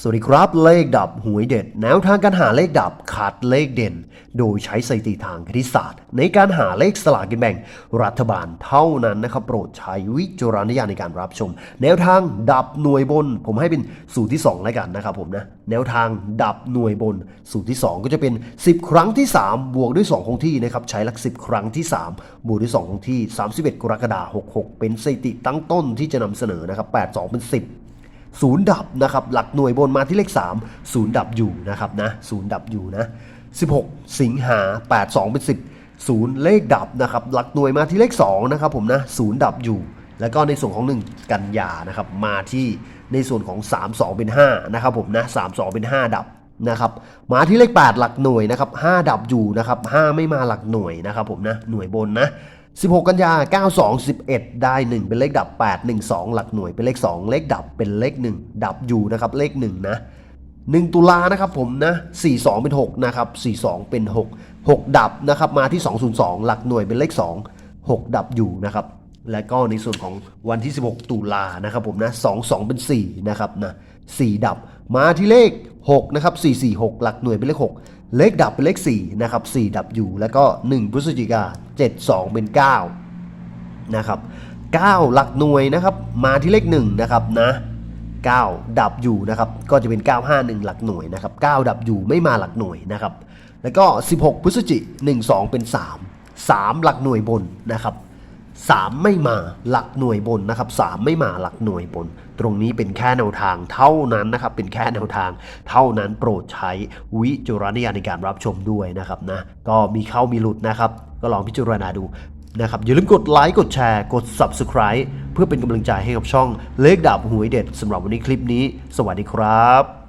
สวัสดีครับเลขดับหวยเด็ด แนวทางการหาเลขดับขาดเลขเด่น โดยใช้สถิติทางคณิตศาสตร์ ในการหาเลขสลากกินแบ่ง รัฐบาลเท่านั้นนะครับ โปรดใช้วิจารณญาณในการรับชม แนวทางดับหน่วยบน ผมให้เป็นสูตรที่2แล้วกันนะครับผมนะแนวทางดับหน่วยบน สูตรที่ 2 ก็จะเป็น 10 ครั้งที่ 3 บวกด้วย 2 คงที่นะครับใช้หลัก 10 ครั้งที่ 3 บวกด้วย 2 คงที่ 31 กรกฎาคม66 เป็นสถิติตั้งต้นที่จะนำเสนอนะครับ82เป็น 10 ศูนย์ดับนะครับหลักหน่วยบนมาที่เลข3ศูนย์ดับอยู่นะครับนะศูนย์ดับอยู่นะ 16 สิงหา 82 เป็น 10ศูนย์เลขดับนะครับหลักหน่วยมาที่เลข2นะครับผมนะศูนย์ดับอยู่ แล้วก็ในส่วนของ 1 กันยานะครับมาที่ในส่วนของ 3 2 เป็น5นะครับผมนะ3 2 เป็น 5 ดับนะครับมาที่เลข 8 หลักหน่วยนะครับ5ดับอยู่นะครับ5ไม่มาหลักหน่วยนะครับผมนะหน่วยบนนะ 16 กันยา 92 11 ได้ 1 เป็นเลขดับ 8 1 2 หลักหน่วยเป็นเลข 2 เลขดับเป็นเลข 1 ดับอยู่นะครับ เลข 1 นะ 1 ตุลานะครับผมนะ 42 เป็น 6 นะครับ 42 เป็น 6 6 ดับนะครับ มาที่ 202 หลักหน่วยเป็นเลข 2 6 ดับอยู่นะครับ และก็ในส่วนของวันที่ 16 ตุลานะครับผมนะ 22 เป็น 4 นะครับนะ 4 ดับ มาที่เลข 6 นะครับ 446 หลักหน่วยเป็นเลข 6 เลขดับเป็นเลข4นะครับ4ดับอยู่แล้วก็ 1พฤศจิกา72 เป็น 9 นะครับ 9 หลักหน่วยนะครับ มาที่เลข1นะครับนะ9 ดับอยู่นะครับ ก็จะเป็น 951 หลักหน่วยนะครับ 9 ดับอยู่ไม่มาหลักหน่วยนะครับ แล้วก็ 16 พฤศจิ12 เป็น 3 3 หลักหน่วยบนนะครับ 3 ไม่มาหลักหน่วยบนนะครับ3ไม่มาหลักหน่วยบน ตรงนี้เป็นแค่แนวทางเท่านั้นนะครับ เป็นแค่แนวทาง เท่านั้นโปรดใช้วิจารณญาณในการรับชมด้วยนะครับนะก็มีเข้ามีหลุดนะครับ ก็ลองพิจารณาดูนะครับอย่าลืมกดไลค์กดแชร์กด Subscribe เพื่อเป็นกำลังใจให้กับช่องเลขดาบหวยเด็ดสำหรับวันนี้คลิปนี้ สวัสดีครับ